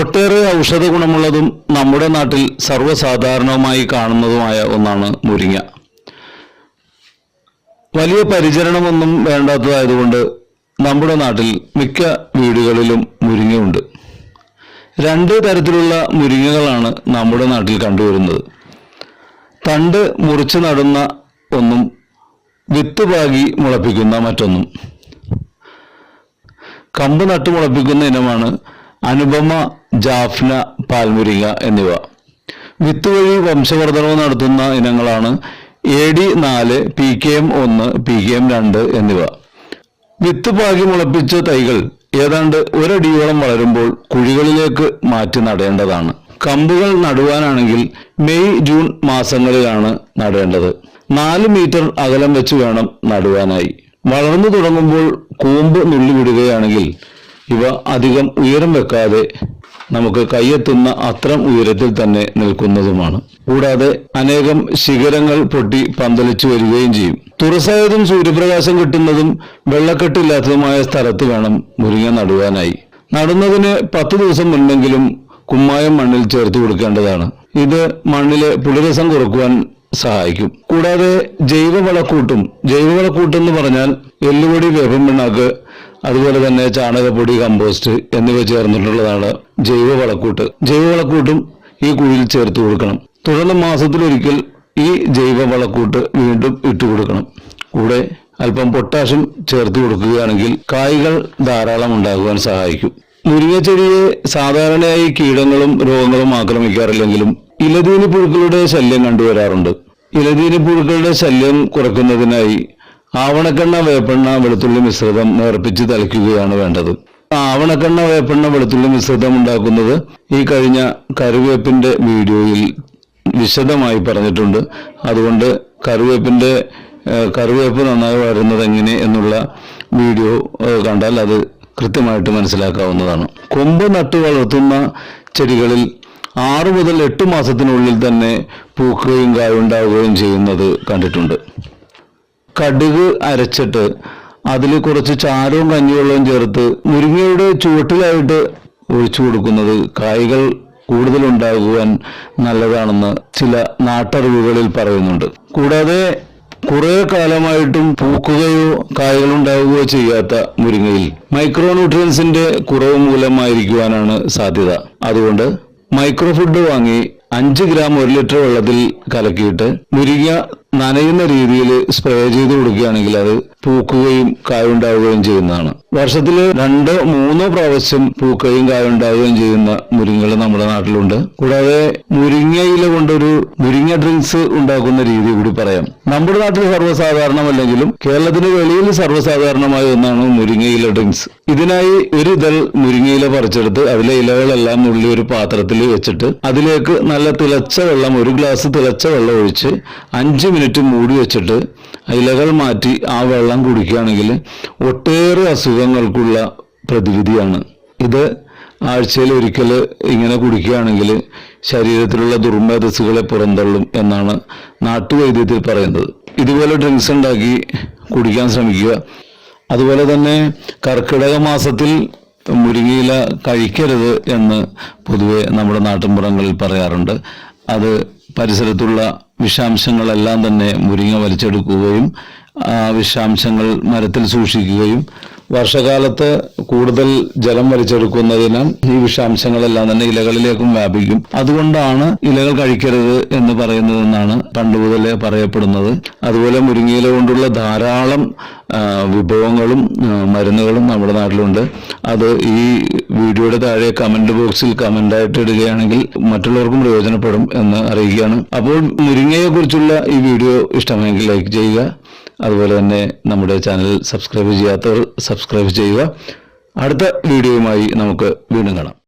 ഒട്ടേറെ ഔഷധ ഗുണമുള്ളതും നമ്മുടെ നാട്ടിൽ സർവസാധാരണവുമായി കാണുന്നതുമായ ഒന്നാണ് മുരിങ്ങ. വലിയ പരിചരണമൊന്നും വേണ്ടാത്തതായതുകൊണ്ട് നമ്മുടെ നാട്ടിൽ മിക്ക വീടുകളിലും മുരിങ്ങയുണ്ട്. രണ്ട് തരത്തിലുള്ള മുരിങ്ങകളാണ് നമ്മുടെ നാട്ടിൽ കണ്ടുവരുന്നത്. തണ്ട് മുറിച്ച് നടുന്ന ഒന്നും വിത്ത് പാകി മുളപ്പിക്കുന്ന മറ്റൊന്നും. കമ്പ് നട്ടു മുളപ്പിക്കുന്ന ഇനമാണ് അനുപമ ജാഫ്ന പാൽമുരിക എന്നിവ. വിത്ത് വഴി വംശവർദ്ധനവ് നടത്തുന്ന ഇനങ്ങളാണ് എ ഡി നാല് പി കെ എം ഒന്ന് പി കെ എം രണ്ട് എന്നിവ. വിത്ത് പാകി മുളപ്പിച്ച തൈകൾ ഏതാണ്ട് ഒരടിയോളം വളരുമ്പോൾ കുഴികളിലേക്ക് മാറ്റി നടേണ്ടതാണ്. കമ്പുകൾ നടുവാനാണെങ്കിൽ മെയ് ജൂൺ മാസങ്ങളിലാണ് നടേണ്ടത്. നാല് മീറ്റർ അകലം വെച്ച് വേണം നടുവാനായി. വളർന്നു തുടങ്ങുമ്പോൾ കൂമ്പ് നുള്ളിവിടുകയാണെങ്കിൽ ഇവ അധികം ഉയരം വെക്കാതെ നമുക്ക് കയ്യെത്തുന്ന അത്രം ഉയരത്തിൽ തന്നെ നിൽക്കുന്നതുമാണ്. കൂടാതെ അനേകം ശിഖരങ്ങൾ പൊട്ടി പന്തലിച്ചു വരികയും ചെയ്യും. തുറസായതും സൂര്യപ്രകാശം കിട്ടുന്നതും വെള്ളക്കെട്ടില്ലാത്തതുമായ സ്ഥലത്ത് വേണം മുരിങ്ങ നടുവാനായി. നടുന്നതിന് പത്ത് ദിവസം മുൻപെങ്കിലും കുമ്മായം മണ്ണിൽ ചേർത്ത് കൊടുക്കേണ്ടതാണ്. ഇത് മണ്ണിലെ പുളിരസം കുറക്കുവാൻ സഹായിക്കും. കൂടാതെ ജൈവവളക്കൂട്ടും ജൈവവളക്കൂട്ടെന്ന് പറഞ്ഞാൽ എല്ലുപൊടി വേപ്പൻ പിണ്ണാക്ക് അതുപോലെ തന്നെ ചാണകപ്പൊടി കമ്പോസ്റ്റ് എന്നിവ ചേർന്നിട്ടുള്ളതാണ് ജൈവ വളക്കൂട്ട് ജൈവ വളക്കൂട്ടും ഈ കുഴിയിൽ ചേർത്ത് കൊടുക്കണം. തുടർന്ന് മാസത്തിലൊരിക്കൽ ഈ ജൈവ വളക്കൂട്ട് വീണ്ടും ഇട്ട് കൊടുക്കണം. കൂടെ അല്പം പൊട്ടാഷ്യം ചേർത്ത് കൊടുക്കുകയാണെങ്കിൽ കായ്കൾ ധാരാളം ഉണ്ടാകുവാൻ സഹായിക്കും. മുരിങ്ങച്ചെടിയെ സാധാരണയായി കീടങ്ങളും രോഗങ്ങളും ആക്രമിക്കാറില്ലെങ്കിലും ഇലതീനി പുഴുക്കളുടെ ശല്യം കണ്ടുവരാറുണ്ട്. ഇലതീനി പുഴുക്കളുടെ ശല്യം കുറയ്ക്കുന്നതിനായി ആവണക്കെണ്ണ വേപ്പെണ്ണ വെളുത്തുള്ളി മിശ്രിതം നേർപ്പിച്ച് തളിക്കുകയാണ് വേണ്ടത്. ആവണക്കെണ്ണ വേപ്പെണ്ണ വെളുത്തുള്ളി മിശ്രിതം ഉണ്ടാക്കുന്നത് ഈ കഴിഞ്ഞ കറിവേപ്പിന്റെ വീഡിയോയിൽ വിശദമായി പറഞ്ഞിട്ടുണ്ട്. അതുകൊണ്ട് കറിവേപ്പിന്റെ കറിവേപ്പ് നന്നായി വളരുന്നത് എങ്ങനെ എന്നുള്ള വീഡിയോ കണ്ടാൽ അത് കൃത്യമായിട്ട് മനസ്സിലാക്കാവുന്നതാണ്. കൊമ്പ് നട്ട് വളർത്തുന്ന ചെടികളിൽ ആറ് മുതൽ എട്ട് മാസത്തിനുള്ളിൽ തന്നെ പൂക്കുകയും കായുണ്ടാവുകയും ചെയ്യുന്നത് കണ്ടിട്ടുണ്ട്. കടുക് അരച്ചിട്ട് അതിൽ കുറച്ച് ചാരവും കഞ്ഞിവെള്ളവും ചേർത്ത് മുരിങ്ങയുടെ ചുവട്ടിലായിട്ട് ഒഴിച്ചു കൊടുക്കുന്നത് കായ്കൾ കൂടുതൽ ഉണ്ടാകുവാൻ നല്ലതാണെന്ന് ചില നാട്ടറിവുകളിൽ പറയുന്നുണ്ട്. കൂടാതെ കുറെ കാലമായിട്ടും പൂക്കുകയോ കായകൾ ഉണ്ടാവുകയോ ചെയ്യാത്ത മുരിങ്ങയിൽ മൈക്രോ ന്യൂട്രിയൻസിന്റെ കുറവ് മൂലമായിരിക്കുവാനാണ് സാധ്യത. അതുകൊണ്ട് മൈക്രോ ഫുഡ് വാങ്ങി അഞ്ച് ഗ്രാം ഒരു ലിറ്റർ വെള്ളത്തിൽ കലക്കിയിട്ട് മുരിങ്ങ നനയുന്ന രീതിയിൽ സ്പ്രേ ചെയ്ത് കൊടുക്കുകയാണെങ്കിൽ അത് പൂക്കുകയും കായുണ്ടാവുകയും ചെയ്യുന്നതാണ്. വർഷത്തിൽ രണ്ടോ മൂന്നോ പ്രാവശ്യം പൂക്കുകയും കായുണ്ടാവുകയും ചെയ്യുന്ന മുരിങ്ങകൾ നമ്മുടെ നാട്ടിലുണ്ട്. കൂടാതെ മുരിങ്ങയില കൊണ്ടൊരു മുരിങ്ങ ഡ്രിങ്ക്സ് ഉണ്ടാക്കുന്ന രീതി കൂടി പറയാം. നമ്മുടെ നാട്ടിൽ സർവസാധാരണമല്ലെങ്കിലും കേരളത്തിന് വെളിയിൽ സർവസാധാരണമായ ഒന്നാണ് മുരിങ്ങയില ഡ്രിങ്ക്സ് ഇതിനായി ഒരു ഇതൾ മുരിങ്ങയില പറിച്ചെടുത്ത് അതിലെ ഇലകളെല്ലാം നുള്ളി ഒരു പാത്രത്തിൽ വെച്ചിട്ട് അതിലേക്ക് നല്ല തിളച്ച വെള്ളം ഒരു ഗ്ലാസ് തിളച്ച വെള്ളം ഒഴിച്ച് അഞ്ച് മിനിറ്റ് മൂടി വെച്ചിട്ട് ഇലകൾ മാറ്റി ആ വെള്ളം കുടിക്കുകയാണെങ്കിൽ ഒട്ടേറെ അസുഖങ്ങൾക്കുള്ള പ്രതിവിധിയാണ്. ഇത് ആഴ്ചയിൽ ഒരിക്കൽ ഇങ്ങനെ കുടിക്കുകയാണെങ്കിൽ ശരീരത്തിലുള്ള ദുർമേധസ്സുകളെ പുറന്തള്ളും എന്നാണ് നാട്ടുവൈദ്യത്തിൽ പറയുന്നത്. ഇതുപോലെ ഡ്രിങ്ക്സ് ഉണ്ടാക്കി കുടിക്കാൻ ശ്രമിക്കുക. അതുപോലെ തന്നെ കർക്കിടക മാസത്തിൽ മുരിങ്ങയില കഴിക്കരുത് എന്ന് പൊതുവെ നമ്മുടെ നാട്ടിൻപുറങ്ങളിൽ പറയാറുണ്ട്. അത് പരിസരത്തുള്ള വിഷാംശങ്ങളെല്ലാം തന്നെ മുരിങ്ങ വലിച്ചെടുക്കുകയും ആ വിഷാംശങ്ങൾ മരത്തിൽ സൂക്ഷിക്കുകയും വർഷകാലത്ത് കൂടുതൽ ജലം വലിച്ചെടുക്കുന്നതിനാൽ ഈ വിഷാംശങ്ങളെല്ലാം തന്നെ ഇലകളിലേക്കും വ്യാപിക്കും. അതുകൊണ്ടാണ് ഇലകൾ കഴിക്കരുത് എന്ന് പറയുന്നതെന്നാണ് പണ്ട് മുതലേ പറയപ്പെടുന്നത്. അതുപോലെ മുരിങ്ങയില കൊണ്ടുള്ള ധാരാളം വിഭവങ്ങളും മരുന്നുകളും നമ്മുടെ നാട്ടിലുണ്ട്. അത് ഈ വീഡിയോയുടെ താഴെ കമന്റ് ബോക്സിൽ കമന്റായിട്ട് ഇടുകയാണെങ്കിൽ മറ്റുള്ളവർക്കും പ്രയോജനപ്പെടും എന്ന് അറിയിക്കുകയാണ്. അപ്പോൾ മുരിങ്ങയെ കുറിച്ചുള്ള ഈ വീഡിയോ ഇഷ്ടമെങ്കിൽ ലൈക്ക് ചെയ്യുക. അതുപോലെ തന്നെ നമ്മുടെ ചാനൽ സബ്സ്ക്രൈബ് ചെയ്യാത്തവർ സബ്സ്ക്രൈബ് ചെയ്യുക. അടുത്ത വീഡിയോയുമായി നമുക്ക് വീണ്ടും കാണാം.